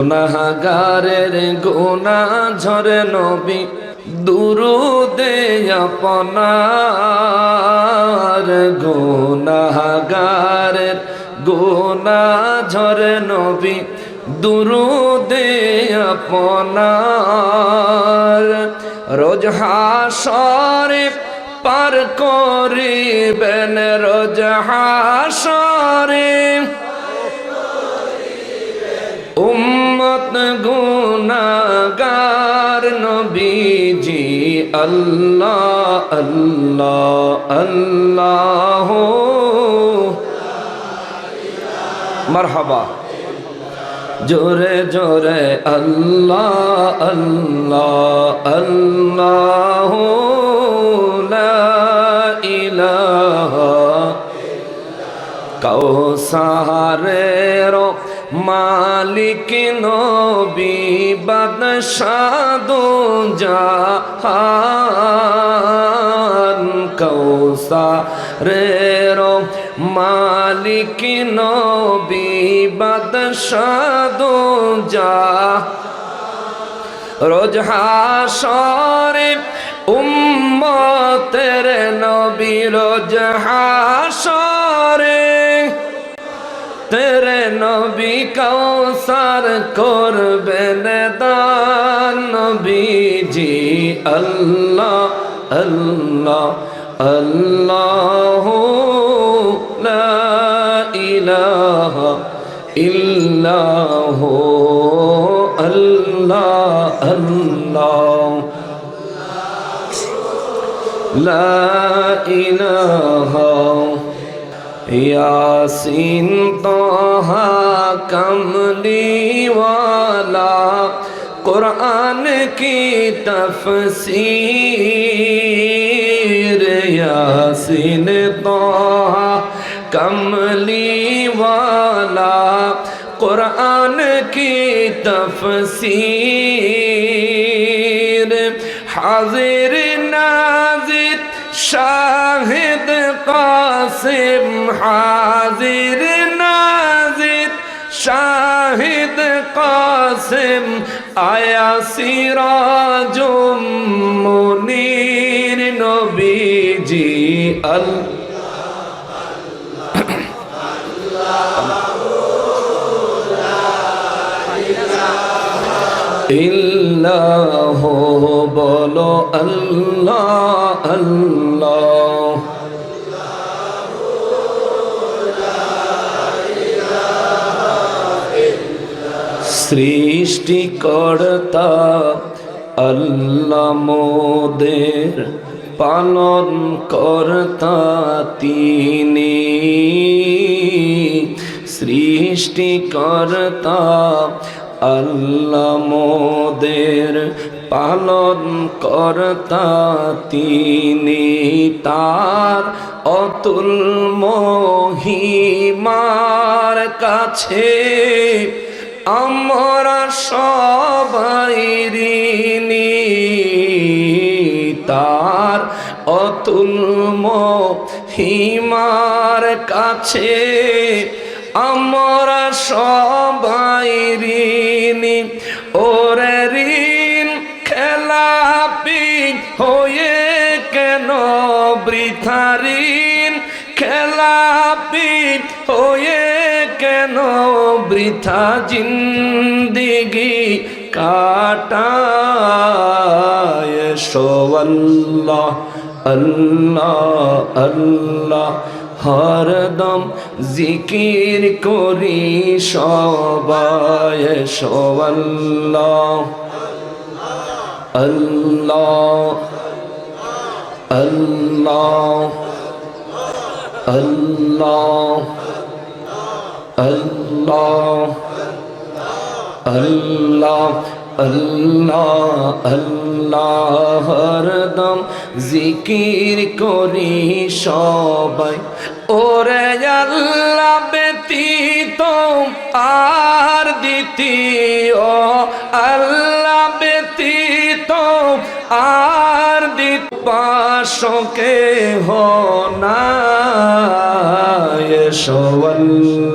গুনাগারের গুনা ঝরে নবী দুরুদে আপনার। গুনাগারের গুনা ঝরে নবী দুরুদে আপনার। রোজ হাসরে পার করিবেন, রোজ হাসরে উম্মত গুনাগার নবীজি আল্লাহ আল্লাহ আল্লাহ। মারহাবা। জোরে জোরে আল্লাহ আল্লাহ আল্লাহ। ইলাহা কৌসারের মালিক নবী বাদশাদো জাহান কৌসারের মালিক নবী বাদশাদো জাহান রোজ হাসরে উম্মতের নবী রোজ হাসরে নবী কৌসার করবেন দান নবীজি আল্লাহ আল্লাহ আল্লাহ ইলাহা ইল্লাহু আল্লাহ আল্লাহ। লা ইলাহা ইয়াসিন তোহা কমলিওয়ালা قرآن کی تفسیر یاسین توہا کملی والا قرآن کی تفسیر حاضر نازر شاہد قرآن কাসিম হাজির নাজির শাহিদ কাসিম আয়া সিরাজুম মুনির নবীজি আল। ইল্লাহ বলো আল্লাহ আল্লাহ। সৃষ্টিকর্তা আল্লাহ মোদের পালন কর্তা তিনি সৃষ্টিকর্তা আল্লাহ মোদের পালন কর্তা তিনি তার অতুল মহিমার কাছে আমরা সবাই তার অতুল মহিমার কাছে আমরা সবাই ঋণী। ওরে ঋণ খেলাপি হয়ে কেন বৃথা ঋণ? খেলাপি হয়ে কেন বৃথা জিন্দিগি কাটায়? সোয়াল্লাহ আল্লাহ আল্লাহ হরদম জিকির করি সবাই। সোয়াল্লাহ আল্লাহ আল্লাহ আল্লাহ। হরদম জিকির করি সবাই। ওরে আল্লাহ ব্যতীত আর দ্বিতীয়, আল্লাহ ব্যতীত আর দ্বিত পাশকে হনায়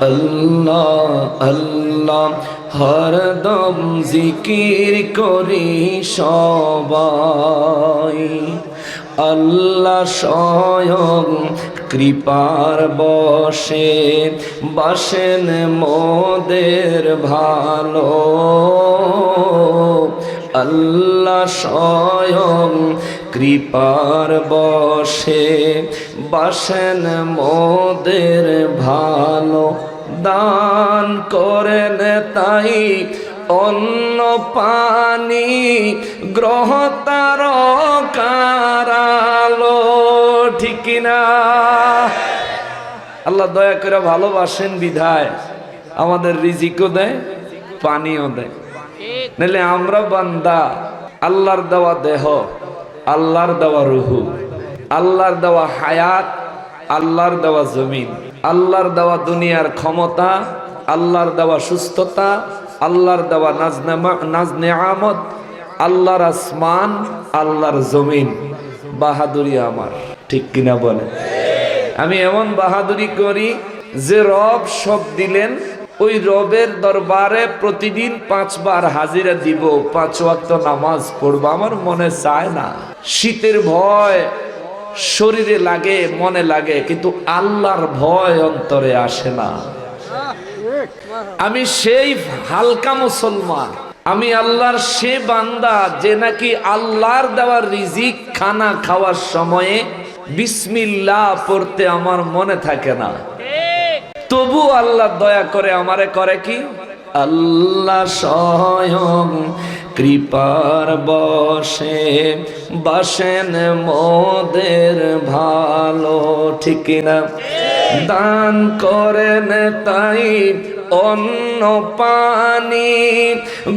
আল্লাহ আল্লাহ হরদম জিকির করি সবাই। আল্লাহ স্বয়ং কৃপার বসে বাসেন মোদের ভালো। আল্লাহ স্বয়ং কৃপার বসে বাসেন মোদের ভালো দান করেন তাই অন্য পানি গ্রহ তার কারালো, ঠিক না আল্লাহ দয়া করে ভালোবাসেন বিধায়, আমাদের রিজিকও দেয়, পানিও দেয়। নাহলে আমরা বান্দা, আল্লাহর দেওয়া দেহ আল্লাহর দেওয়া রুহু, আল্লাহর দেওয়া হায়াত, আল্লাহর দেওয়া জমিন, আল্লাহর দেওয়া দুনিয়ার ক্ষমতা, আল্লাহর দেওয়া সুস্থতা, আল্লাহর দেওয়া নাজনে নেয়ামত আল্লাহর আসমান, আল্লাহর জমিন। বাহাদুরি আমার, ঠিক কিনা বলে আমি এমন বাহাদুরি করি যে রব সব দিলেন ওই রবের দরবারে প্রতিদিন পাঁচবার হাজিরা দিব, পাঁচ ওয়াক্ত নামাজ পড়ব। আমার মনে চায় না। শীতের ভয় শরীরে লাগে, মনে লাগে, কিন্তু আল্লাহর ভয় অন্তরে আসে না। আমি সেই হালকা মুসলমান। আমি আল্লাহর সে বান্দা যে নাকি আল্লাহর দেওয়ার রিজিক খানা খাওয়ার সময়ে বিসমিল্লাহ পড়তে আমার মনে থাকে না। তবু আল্লাহ দয়া করে আমারে করে কি? আল্লাহ স্বয়ং কৃপার বসে বাসেন মোদের ভালো, ঠিক না দান করেন তাই অন্য পানি,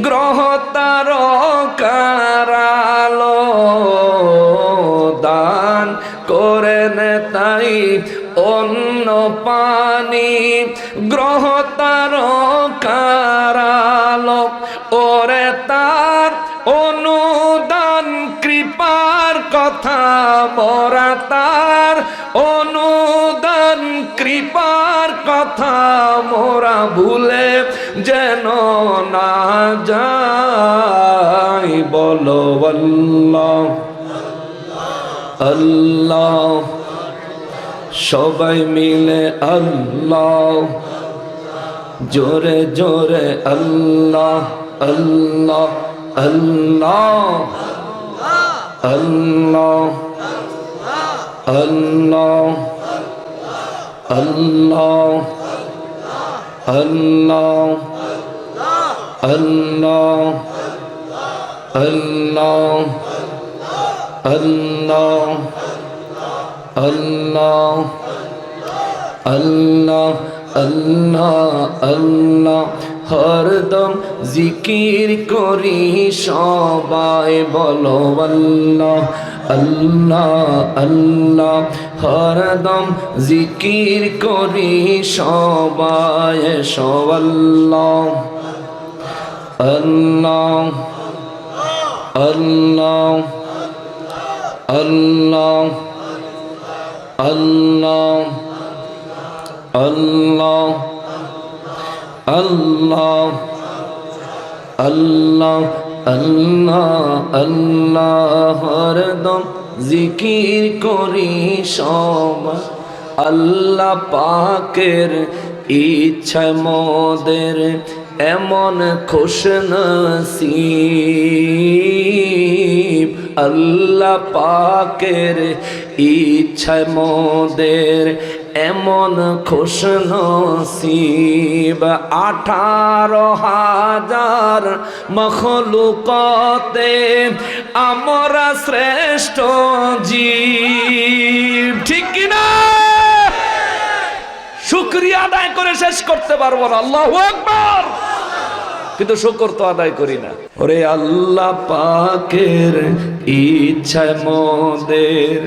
গ্রহ তার দান করেন তাই অন্য পানি। গ্রহ তার কারালো ওরে তার অনুদান, কৃপার কথা মরা তার অনুদান, কৃপার কথা মোরা ভুলে যেন না যাই বলো আল্লাহ। আল্লাহ। সবাই মিলে আল্লাহ। জোরে জোরে আল্লাহ আল্লাহ আল্লাহ আল্লাহ আল্লাহ আল্লাহ আল্লাহ আল্লাহ আল্লাহ। আল্লাহ আল্লাহ আল্লাহ আল্লাহ আল্লাহ। হরদম জিকির করি সবাই বলো আল্লাহ আল্লাহ আল্লাহ। হরদম জিকির করি সবাই সবাল্লাহ আল্লাহ আল্লাহ। আল্লাহ আল্লাহ আল্লাহ আল্লাহ আল্লাহ আল্লাহ হরদম জিকির করি সব। আল্লাহ পাকের ইচ্ছা মোদের এমন খুশ নসিব আল্লাহ পাকের ইচ্ছা মোদের এমন খুশ নসিব আঠারো হাজার মখলুকতে আমরা শ্রেষ্ঠ জীব। ঠিক কিনা? শুক্রিয়া আদায় করে শেষ করতে পারব না। আল্লাহ আকবার। কিন্তু শুকর তো আদায় করি না। ওরে আল্লাহ পাকের ইচ্ছায় মদের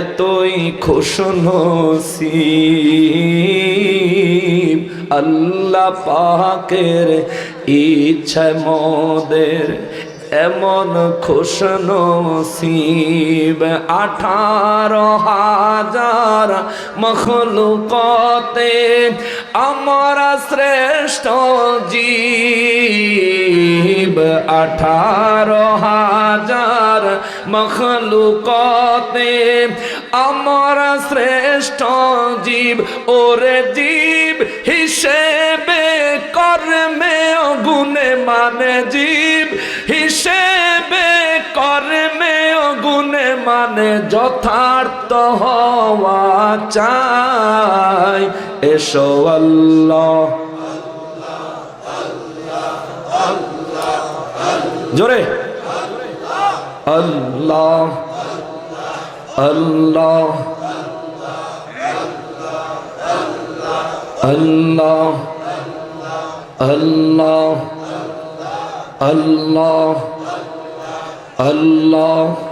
এতই খুশনসি আল্লাহ পাকের ইচ্ছায় মোদের এমন খুশনসিব আঠারো হাজার মখলুকতে আমরা শ্রেষ্ঠ জীব। আঠারো হাজার মখলুকতে আমরা শ্রেষ্ঠ জীব। ওরে জীব হিসেবে কর্মে গুণে মানে জীব। যথার্থ হওয়া চাই। এসো আল্লাহ। জোরে। আল্লাহ। আল্লাহ। আল্লাহ। আল্লাহ। আল্লাহ। আল্লাহ।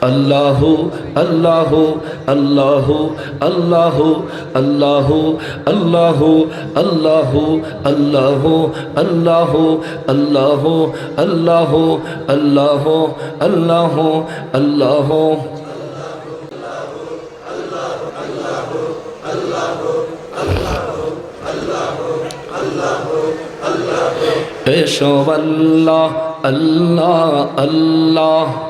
আল্লাহ আল্লাহ আল্লাহ আল্লাহ আল্লাহ আল্লাহ আল্লাহ আল্লাহ আল্লাহ আল্লাহ আল্লাহ আল্লাহ আল্লাহ আল্লাহ এসব আল্লাহ আল্লাহ আল্লাহ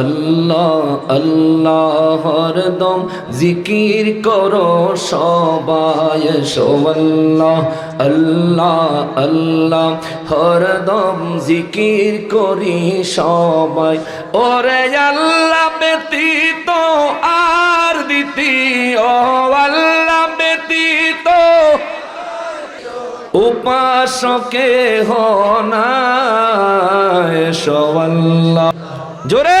আল্লাহ আল্লাহ হরদম জিকির করো সবাই সোল্লাহ আল্লাহ আল্লাহ হরদম জিকির করি সবাই। ওরে আল্লাহ ব্যতীত আর দ্বিতীয়, আল্লাহ ব্যতীত উপাসকে হনায় সবাল্লাহ জোরে।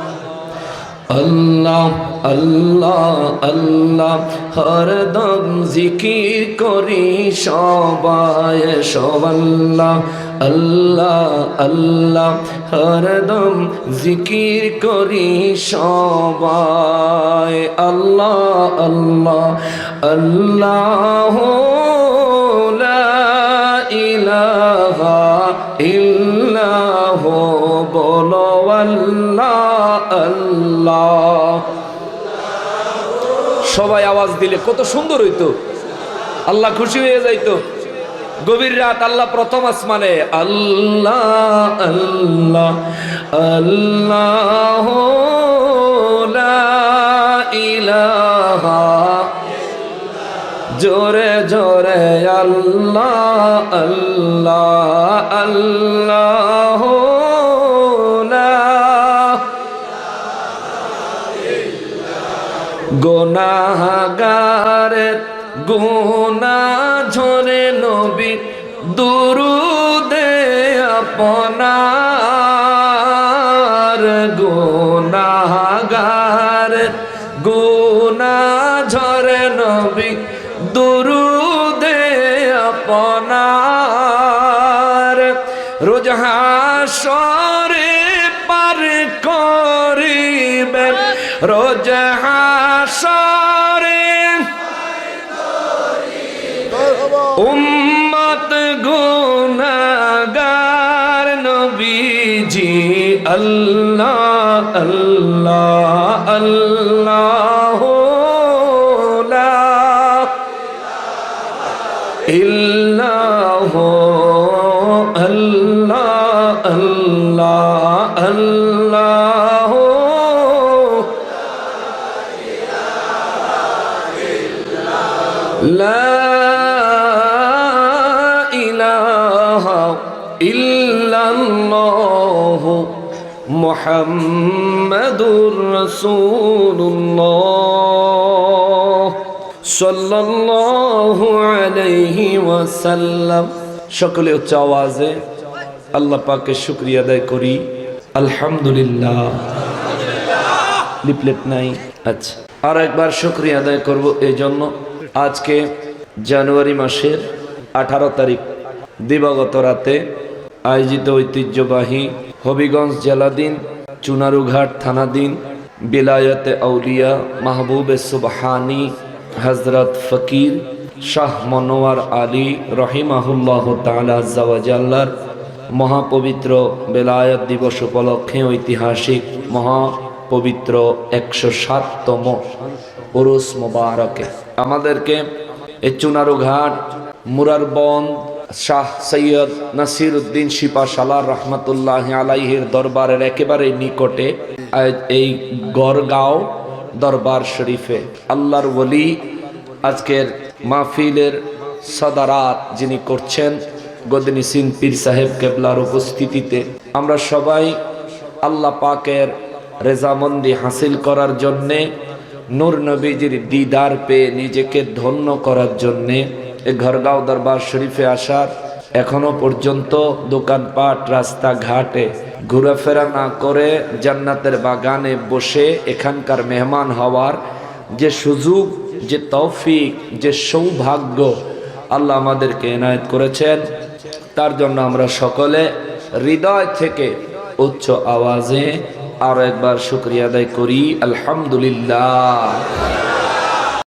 আল্লাহ আল্লাহ আল্লাহ হরদম জিকির করি সবাই সবাল্লাহ আল্লাহ আল্লাহ হরদম জিকির করি সবাই, আল্লাহ আল্লাহ আল্লাহ ইলাহা ইল্লাহ বলো সবাই আওয়াজ দিলে, কত সুন্দর হইতো। আল্লাহ খুশি হয়ে যাইতো। গভীর রাত আল্লাহ প্রথম আসমানে, আল্লাহ আল্লাহ আল্লাহ ইলাহা। জোরে জোরে, আল্লাহ আল্লাহ আল্লাহ গোনাগারের গোনা ঝরে নবী দুরুদে আপনার। গোনাগার গোনা ঝরে নবী দুরুদে আপনার। রোজ পার করিবেন, রোজ হাসরে আল্লাহ আল্লাহ আল্লাহ ইল্লাহ আল্লাহ মোহাম্মদুর রসুল্লাহ সাল্লাল্লাহু আলাইহি ওয়াসাল্লাম। সকলে উচ্চ আওয়াজে, আল্লাহ পাকে শুক্রিয়া আদায় করি। আলহামদুলিল্লাহ। লিপলেট নাই। আচ্ছা আর একবার শুক্রিয়া আদায় করব এই জন্য আজকে জানুয়ারি মাসের আঠারো তারিখ, দিবাগত রাতে আয়োজিত ঐতিহ্যবাহী হবিগঞ্জ জেলাদিন চুনারুঘাট থানাদিন বিলায়তে আউলিয়া, মাহবুবে সুবহানি হজরত ফকির শাহ মনোয়ার আলী রহিমাহুল্লাহ তালাজাল্লার মহাপবিত্র বেলায়ত দিবস উপলক্ষে ঐতিহাসিক মহাপবিত্র একশো সাততম পুরুষ মোবারকে। আমাদেরকে এই চুনারু ঘাট মুরারবন শাহ সৈয়দ নাসির উদ্দিন শিপা সালার রহমতুল্লাহ আলাইহির দরবারের একেবারে নিকটে এই গড়গাঁও দরবার শরীফে আল্লাহর বলি আজকের মাহফিলের সদারাত যিনি করছেন গদিনী সিং পীর সাহেব কেবলার উপস্থিতিতে, আমরা সবাই আল্লাহ পাকের রেজামন্দি হাসিল করার জন্যে, নূর নবীজির দিদার পেয়ে নিজেকে ধন্য করার জন্যে ঘরগাঁও দরবার শরীফে আসার এখনও পর্যন্ত দোকানপাট, রাস্তাঘাটে ঘোরাফেরা না করে জান্নাতের বাগানে বসে এখানকার মেহমান হওয়ার যে সুযোগ, যে তৌফিক, যে সৌভাগ্য আল্লাহ আমাদেরকে এনায়েত করেছেন, তার জন্য আমরা সকলে হৃদয় থেকে উচ্চ আওয়াজে আরও একবার শুক্রিয়া আদায় করি। আলহামদুলিল্লাহ।